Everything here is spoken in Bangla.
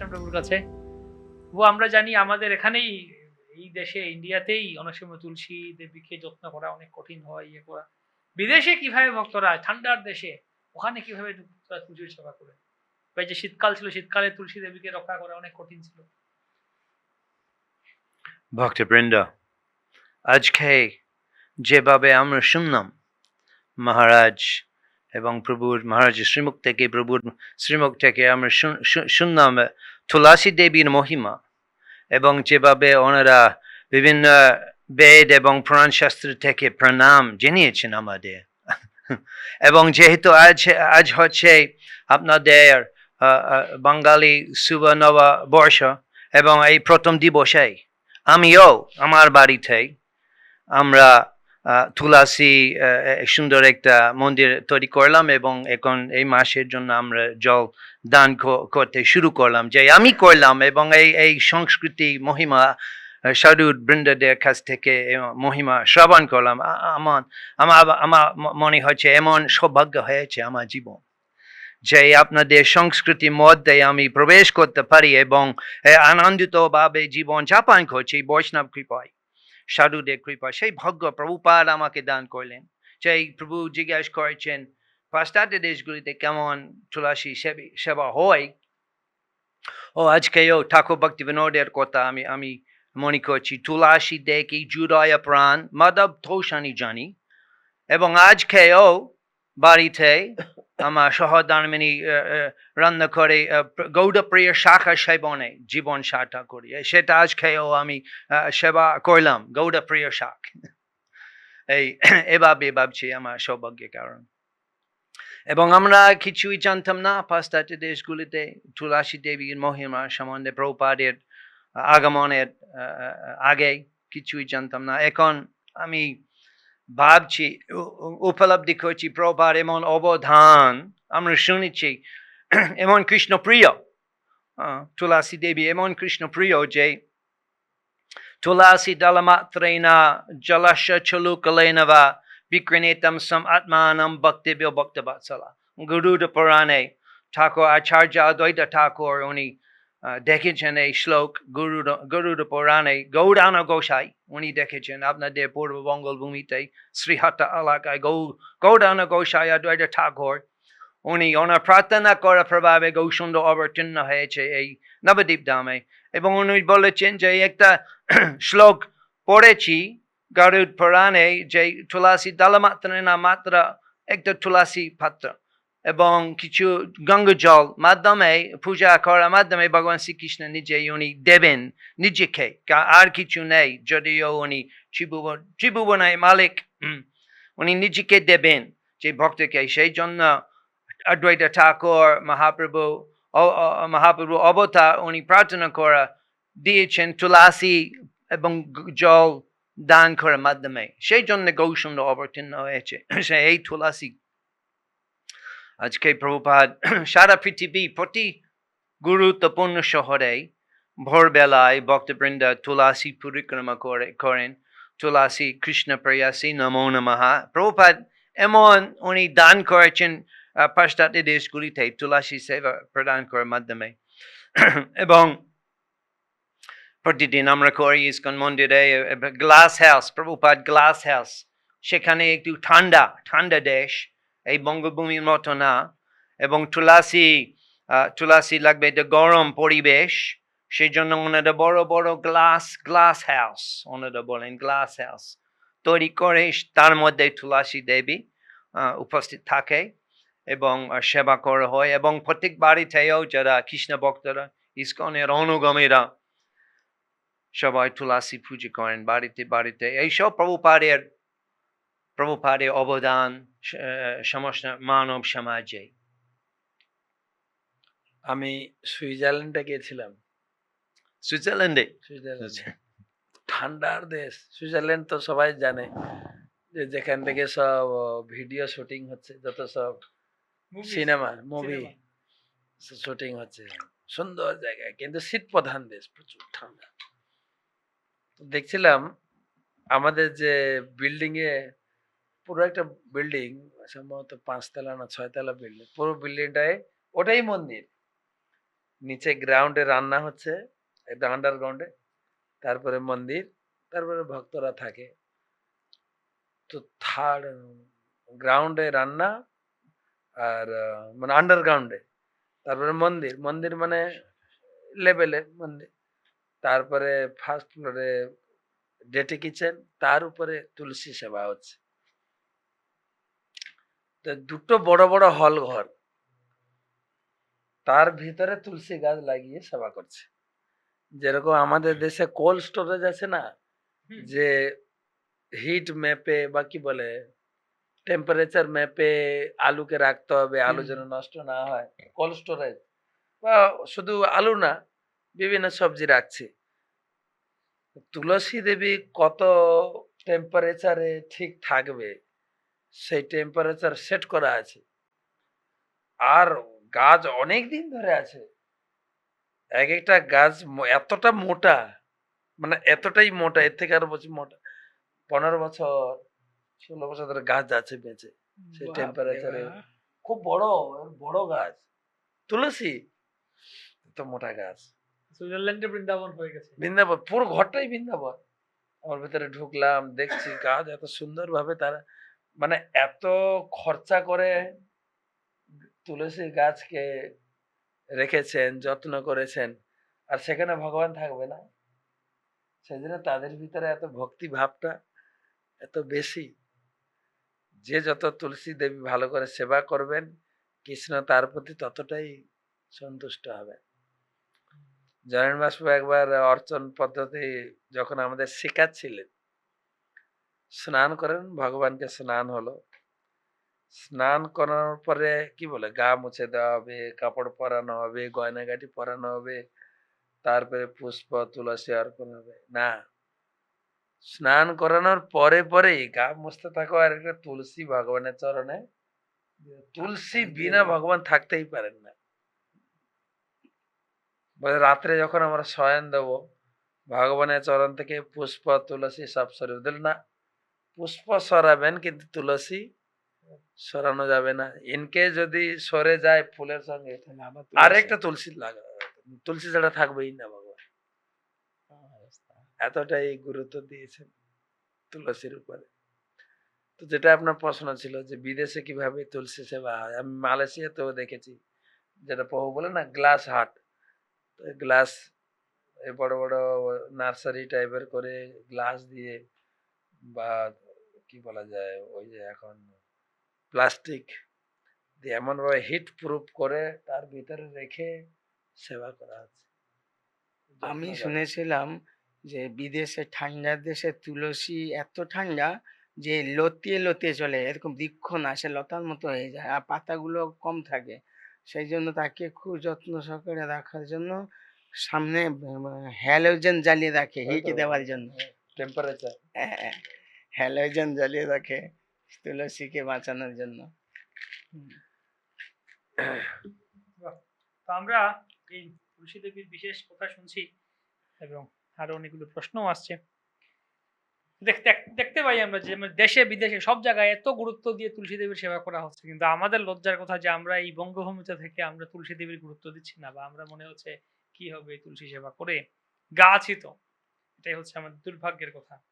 রামকৃষ্ণ প্রভুর কাছে। ও আমরা জানি আমাদের এখানেই, এই দেশে, ইন্ডিয়াতেই অনেক সময় তুলসী দেবীকে যত্ন করা অনেক কঠিন হয় ইয়ে করা। বিদেশে কীভাবে ভক্তরা ঠান্ডার দেশে, ওখানে কীভাবে পুজোর সেবা করে? বা যে শীতকাল ছিল, শীতকালে তুলসী দেবীকে রক্ষা করা অনেক কঠিন ছিল। ভক্তবৃন্দ, আজকে যেভাবে আমরা শুনলাম, মহারাজ এবং প্রভুর মহারাজের শ্রীমুখ থেকে, প্রভুর শ্রীমুখ থেকে আমরা শুন- শুনলাম তুলসী দেবীর মহিমা এবং যেভাবে ওনারা বিভিন্ন বেদ এবং পুরাণ শাস্ত্র থেকে প্রণাম জানিয়েছেন আমাদের। এবং যেহেতু আজ আজ হচ্ছে আপনাদের বাঙালি শুভ নববর্ষ এবং এই প্রথম দিবসে আমিও আমার বাড়িতে আমরা তুলসী সুন্দর একটা মন্দির তৈরি করলাম এবং এখন এই মাসের জন্য আমরা জল দান করতে শুরু করলাম, যে আমি করলাম এবং এই এই সংস্কৃতি মহিমা সাধু বৃন্দদের কাছ থেকে মহিমা শ্রবণ করলাম। আমার আমার আমার মনে হচ্ছে এমন সৌভাগ্য হয়েছে আমার জীবন, যে আপনাদের সংস্কৃতির মধ্যে আমি প্রবেশ করতে পারি এবং আনন্দিতভাবে জীবন যাপন করছি। বৈষ্ণব কৃপায়। সাধুদের কৃপা সেই ভাগ্য প্রভুপাদ আমাকে দান করলেন। সেই প্রভু জিজ্ঞেস করেছেন পাশ্চাত্য দেশগুলিতে কেমন তুলাসি সেবি- হয়? ও আজকেও ঠাকুর ভক্তি বিনোদের কথা আমি আমি মনে করছি। তুলাসী দেখি, জুড়ায় প্রাণ, মাধব থৌসানি জানি। এবং আজকেও বাড়িতে আমার সহধর্মিনী রান্না করে গৌড়প্রিয় শাখা সেবনে জীবন সাথা করি। সেটা সেটা আজকেও আমি সেবা করলাম, গৌড়প্রিয় শাক এই, এভাবে ভাবছি আমার সৌভাগ্যের কারণ। এবং আমরা কিছুই জানতাম না, পাশ্চাত্য দেশগুলিতে তুলসী দেবীর মহিমা সম্বন্ধে প্রপাদের আগমনের আগে কিছুই জানতাম না। এখন আমি ভাবছি উপলব্ধি করছি প্রভার এমন অবদান আমরা শুনেছি এমন কৃষ্ণ প্রিয় আহ, তুলসী দেবী এমন কৃষ্ণ প্রিয় যে তুলসী দলমাত্রেনা জলস্য চলুকলেন বা বিক্রিণেতম সম আত্মানম ভক্তিব্য ভক্তবৎসলা গুরুড পুরাণে ঠাকুর আচার্য অদ্বৈত ঠাকুর উনি দেখেছেন এই শ্লোক গরুড গরুড পুরাণে, গৌরান গোসাই, উনি দেখেছেন আপনাদের পূর্ব বঙ্গভূমিতে শ্রীহট্ট এলাকায় গৌ, গৌরান গোসাই অদ্বৈত ঠাকুর। উনি ওনার প্রার্থনা করার প্রভাবে গৌসুন্দ অবতীর্ণ হয়েছে এই নবদ্বীপ ধামে। এবং উনি বলেছেন যে একটা শ্লোক পড়েছি, গরুড পুরাণে যে তুলসী দলমাত্র না মাত্র একটা তুলসী পাত্র। এবং কিছু গঙ্গা জল মাধ্যমে, পূজা করার মাধ্যমে ভগবান শ্রীকৃষ্ণ নিজে, উনি দেবেন নিজেকে। আর কিছু নেই, যদিও উনি ত্রিভুবন ত্রিভুবনের মালিক উনি নিজেকে দেবেন যে ভক্তকে। সেই জন্য অদ্বৈত ঠাকুর, মহাপ্রভু মহাপ্রভু অবতার উনি প্রার্থনা করা দিয়েছেন তুলসী এবং জল দান করার মাধ্যমে। সেই জন্য গৌসুন্দ অবতীর্ণ হয়েছে। সে এই তুলসী আজকে প্রভুপাদ সারা পৃথিবী প্রতি গুরুত্বপূর্ণ শহরে ভোরবেলায় ভক্তবৃন্দ তুলসী পরিক্রমা করে, করেন। তুলসী কৃষ্ণ প্রেয়াসী নমো নমঃ। প্রভুপাদ এমন উনি দান করেছেন পাশ্চাত্য দেশগুলিতে তুলসী সেবা প্রদান করার মাধ্যমে। এবং প্রতিদিন আমরা করি ইস্কন মন্দিরে glass house, Prabhupada glass house. সেখানে একটু ঠান্ডা ঠান্ডা দেশ। এই বঙ্গভূমির মতো না। এবং তুলাসি তুলসী লাগবে এটা গরম পরিবেশ সেই জন্য ওনারা বড় বড় গ্লাস গ্লাস হাউস ওনারা বলেন গ্লাস হাউস তৈরি করে, তার মধ্যে তুলসী দেবী উপস্থিত থাকে এবং সেবা করা হয় এবং প্রত্যেক বাড়িতেও যারা কৃষ্ণ ভক্তরা, ইস্কনের অনুগামীরা সবাই তুলসী পুজো করেন বাড়িতে বাড়িতে। এইসব প্রভুপাদের প্রভুপাদের অবদান সমস্ত মানব সমাজে আমি সুইজারল্যান্ডে গিয়েছিলাম সুইজারল্যান্ডে সুইজারল্যান্ড ঠান্ডার দেশ। সুইজারল্যান্ড তো সবাই জানে যে যেখান থেকে সব ভিডিও শুটিং হচ্ছে যত সব সিনেমা মুভি শুটিং হচ্ছে। সুন্দর জায়গায় কিন্তু শীত প্রধান দেশ প্রচুর ঠান্ডা। দেখছিলাম আমাদের যে বিল্ডিং এ পুরো একটা বিল্ডিং, সম্ভবত পাঁচতলা না ছয়তলা বিল্ডিং, পুরো বিল্ডিংটায় ওটাই মন্দির। নিচে গ্রাউন্ডে রান্না হচ্ছে, একদম আন্ডারগ্রাউন্ডে তারপরে মন্দির, তারপরে ভক্তরা থাকে। তো থার্ড গ্রাউন্ডে রান্না আর মানে আন্ডারগ্রাউন্ডে তারপরে মন্দির মন্দির মানে লেভেলে মন্দির। তারপরে ফার্স্ট ফ্লোরে ডেটি কিচেন তার উপরে তুলসী সেবা হচ্ছে। দুটো বড় বড় হল ঘর। তার ভিতরে তুলসী গাছ লাগিয়ে সেবা করছে। যেরকম আমাদের দেশে কোল্ড স্টোরেজ আছে না যে হিট ম্যাপে বা কি বলে টেম্পারেচার ম্যাপে আলুকে রাখতে হবে আলু যেন নষ্ট না হয় কোল্ড স্টোরেজ বা শুধু আলু না বিভিন্ন সবজি রাখছি। তুলসী দেবী কত টেম্পারেচারে ঠিক থাকবে? সেই টেম্পারেচার সেট করা আছে। আর গাছ অনেক দিন ধরে আছে। এক একটা গাছ এতটা মোটা মানে এতটাই মোটা এর থেকে আরও বছর মোটা। পনেরো বছর ষোলো বছর ধরে গাছ আছে বেঁচে। সেই টেম্পারেচারে খুব বড় বড় গাছ। তুলসী তো মোটা গাছ। সুইজারল্যান্ডে বৃন্দাবন হয়ে গেছে। বৃন্দাবন পুরো ঘরটাই বৃন্দাবন। আমার ভিতরে ঢুকলাম দেখছি গাছ এত সুন্দর ভাবে তারা মানে এত খরচা করে তুলসী গাছকে রেখেছেন, যত্ন করেছেন, আর সেখানে ভগবান থাকবে না? সেই জন্য তাদের ভিতরে এত ভক্তি ভাবটা এত বেশি। যে যত তুলসী দেবী ভালো করে সেবা করবেন, কৃষ্ণ তার প্রতি ততটাই সন্তুষ্ট হবে। জয়ন বাষ্প একবার অর্চন পদ্ধতি যখন আমাদের শেখাচ্ছিলেন স্নান করেন ভগবানকে স্নান হলো। স্নান করানোর পরে কি বলে? গা মুছে দেওয়া হবে কাপড় পরানো হবে গয়নাগাটি পরানো হবে তারপরে পুষ্প তুলসী অর্পণ হবে। না। স্নান করানোর পরে পরেই গা মুছতে থাকো আর একটা তুলসী ভগবানের চরণে। তুলসী বিনা ভগবান থাকতেই পারেন না। বলে রাত্রে যখন আমরা শয়ন দেব ভগবানের চরণ থেকে পুষ্প তুলসী সব সরিয়ে দিল। না পুষ্প সরাবেন কিন্তু তুলসী সরানো যাবে না। ইনকে যদি সরে যায় ফুলের সঙ্গে তাহলে আবার আর তুলসী। একটা তুলসী লাগা তুলসী ছাড়া থাকবেই না ভগবান এতটাই গুরুত্ব দিয়েছেন তুলসীর উপরে। তো যেটা আপনার প্রশ্ন ছিল যে বিদেশে কীভাবে তুলসী সেবা হয় আমি মালয়েশিয়াতেও দেখেছি। যেটা প্রভু বলে না গ্লাস হাট গ্লাস বড় বড় নার্সারি টাইপের করে গ্লাস দিয়ে বা কি বলা যায় ওই যে এখন প্লাস্টিক দিয়ে এমনভাবে হিট প্রুফ করে তার ভিতরে রেখে সেবা করা হচ্ছে। আমি শুনেছিলাম যে বিদেশে ঠান্ডা দেশে তুলসী এত ঠান্ডা যে লতিয়ে লতিয়ে চলে এরকম বৃক্ষ না সে লতার মতো হয়ে যায় আর পাতাগুলো কম থাকে। সেই জন্য তাকে খুব যত্ন সহকারে রাখার জন্য সামনে হ্যালোজেন জ্বালিয়ে রাখে হিট দেওয়ার জন্য। টেম্পারেচার হ্যালোজেন জ্বালিয়ে রাখে তুলসীকে বাঁচানোর জন্য। তো আমরা এই তুলসী দেবীর বিশেষ কথা শুনছি এবং আরও অনেকগুলো প্রশ্নও আসছে। দেখ- দেখ- দেখতে পাই আমরা যে দেশে, বিদেশে সব জায়গায় এত গুরুত্ব দিয়ে তুলসী দেবীর সেবা করা হচ্ছে, কিন্তু আমাদের লজ্জার কথা যে আমরা এই বঙ্গভূমিতে থেকে আমরা তুলসী দেবীর গুরুত্ব দিচ্ছি না, বা আমরা মনে হচ্ছে কি হবে তুলসী সেবা করে গাছই তো এটাই হচ্ছে আমাদের দুর্ভাগ্যের কথা।